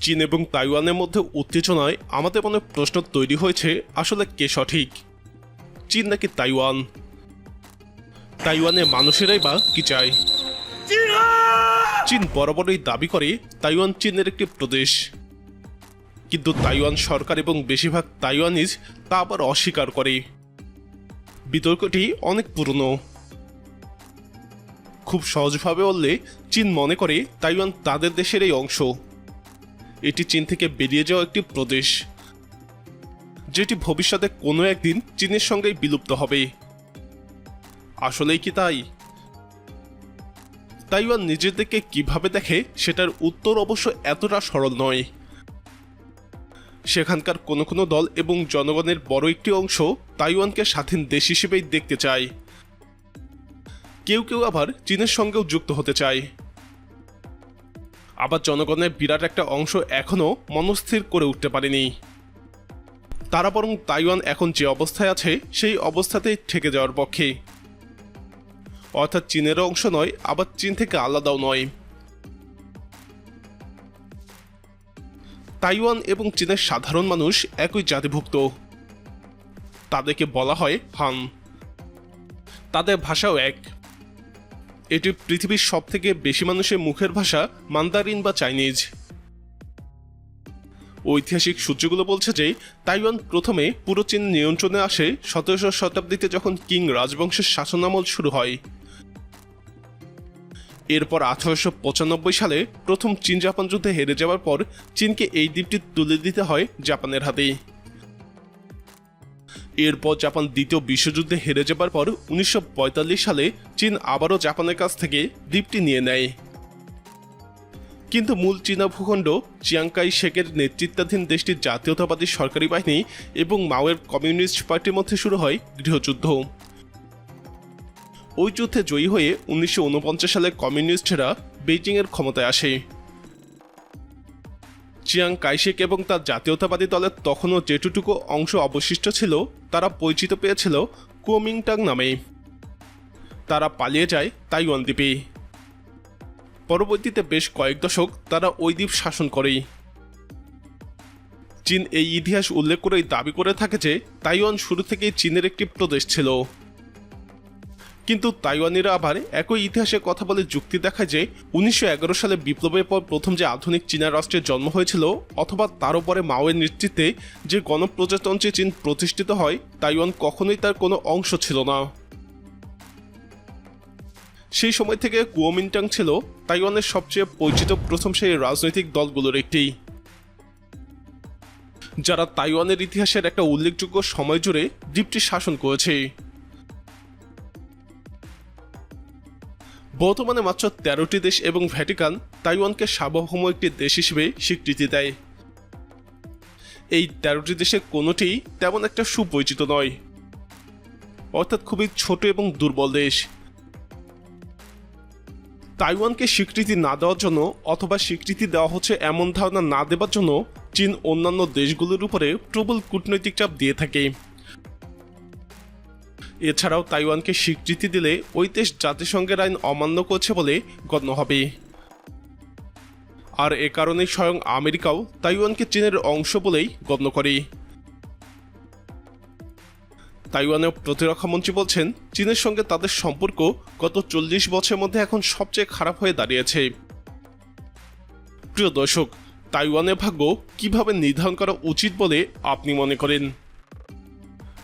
চীন এবং তাইওয়ানের মধ্যে উত্তেজনায় আমাদের মনে প্রশ্ন তৈরি হয়েছে, আসলে কে সঠিক? চীন নাকি তাইওয়ান? তাইওয়ানের মানুষেরাই বা কি চায়? চীন বরাবরই দাবি করে তাইওয়ান চীনের একটি প্রদেশ। কিন্তু তাইওয়ান সরকার এবং বেশিরভাগ তাইওয়ানিজ তা আবার অস্বীকার করে। বিতর্কটি অনেক পুরনো। খুব সহজভাবে বললে চীন মনে করে তাইওয়ান তাদের দেশের এই অংশ। এটি চীন থেকে বেরিয়ে যাওয়া একটি প্রদেশ, যেটি ভবিষ্যতে কোনো একদিন চীনের সঙ্গেই বিলুপ্ত হবে। আসলেই কি তাই? তাইওয়ান নিজেদেরকে কীভাবে দেখে সেটার উত্তর অবশ্য এতটা সরল নয়। সেখানকার কোনো কোনো দল এবং জনগণের বড় একটি অংশ তাইওয়ানকে স্বাধীন দেশ হিসেবেই দেখতে চায়। কেউ কেউ আবার চীনের সঙ্গেও যুক্ত হতে চায়। আবার জনগণের বিরাট একটা অংশ এখনও মনস্থির করে উঠতে পারেনি। তারা বরং তাইওয়ান এখন যে অবস্থায় আছে, সেই অবস্থাতেই থেকে যাওয়ার পক্ষে। অর্থাৎ চীনের অংশ নয়, আবার চীন থেকে আলাদাও নয়। তাইওয়ান এবং চীনের সাধারণ মানুষ একই জাতিভুক্ত। তাদেরকে বলা হয় হান। তাদের ভাষাও এক। এটি পৃথিবীর সব থেকে বেশি মানুষের মুখের ভাষা মান্দারিন বা চাইনিজ। ঐতিহাসিক সূত্রগুলো বলছে যে, তাইওয়ান প্রথমে পুরো চীন নিয়ন্ত্রণে আসে সতেরোশো শতাব্দীতে যখন কিং রাজবংশের শাসনামল শুরু হয়। এরপর আঠারোশো পঁচানব্বই সালে প্রথম চীন জাপান যুদ্ধে হেরে যাওয়ার পর চীনকে এই দ্বীপটি তুলে দিতে হয় জাপানের হাতে এরপর জাপান দ্বিতীয় বিশ্বযুদ্ধে হেরে যাবার পর উনিশশো পঁয়তাল্লিশ সালে চীন আবারও জাপানের কাছ থেকে দ্বীপটি নিয়ে নেয়। কিন্তু মূল চীনা ভূখণ্ড চিয়াংকাই শেকের নেতৃত্বাধীন দেশটির জাতীয়তাবাদী সরকারি বাহিনী এবং মাওয়ের কমিউনিস্ট পার্টির মধ্যে শুরু হয় গৃহযুদ্ধ। ওই যুদ্ধে জয়ী হয়ে উনিশশো ঊনপঞ্চাশ সালে কমিউনিস্টরা বেইজিংয়ের ক্ষমতায় আসে। চিয়াং কাইশেক এবং তার জাতীয়তাবাদী দলের তখনও যেটুকু অংশ অবশিষ্ট ছিল, তারা পরিচিত পেয়েছিল কুমিংটাং নামে। তারা পালিয়ে যায় তাইওয়ান দ্বীপে। পরবর্তীতে বেশ কয়েক দশক তারা ওই দ্বীপ শাসন করে। চীন এই ইতিহাস উল্লেখ করেই দাবি করে থাকে যে, তাইওয়ান শুরু থেকেই চীনের একটি প্রদেশ ছিল। কিন্তু তাইওয়ানিরা আবার একই ইতিহাসে কথা বলে যুক্তি দেখায় যে উনিশশো এগারো সালে বিপ্লবের পর প্রথম যে আধুনিক চীনা রাষ্ট্রের জন্ম হয়েছিল, অথবা তার পরে মাওয়ের নেতৃত্বে যে গণপ্রজাতন্ত্রী চীন প্রতিষ্ঠিত হয়, তাইওয়ান কখনোই তার কোনো অংশ ছিল না। সেই সময় থেকে কুয়োমিন্টাং ছিল তাইওয়ানের সবচেয়ে পরিচিত প্রথম সেই রাজনৈতিক দলগুলোর একটি। যারা তাইওয়ানের ইতিহাসের একটা উল্লেখযোগ্য সময় জুড়ে দ্বীপটি শাসন করেছে। বর্তমানে মাত্র তেরোটি দেশ এবং ভ্যাটিকান তাইওয়ানকে সার্বভৌম একটি দেশ হিসেবে স্বীকৃতি দেয়। এই তেরোটি দেশে কোনোটি তেমন একটা সুপরিচিত নয়। অর্থাৎ খুবই ছোট এবং দুর্বল দেশ। তাইওয়ানকে স্বীকৃতি না দেওয়ার জন্য অথবা স্বীকৃতি দেওয়া হচ্ছে এমন ধারণা না দেওয়ার জন্য চীন অন্যান্য দেশগুলোর উপরে প্রবল কূটনৈতিক চাপ দিয়ে থাকে। এছাড়াও তাইওয়ানকে স্বীকৃতি দিলে ওই দেশ জাতিসংঘের আইন অমান্য করছে বলে গণ্য হবে। আর এ কারণে স্বয়ং আমেরিকাও তাইওয়ানকে চীনের অংশ বলেই গণ্য করে। তাইওয়ানের প্রতিরক্ষা মন্ত্রী বলছেন, চীনের সঙ্গে তাদের সম্পর্ক গত চল্লিশ বছরের মধ্যে এখন সবচেয়ে খারাপ হয়ে দাঁড়িয়েছে। প্রিয় দর্শক, তাইওয়ানের ভাগ্য কীভাবে নির্ধারণ করা উচিত বলে আপনি মনে করেন?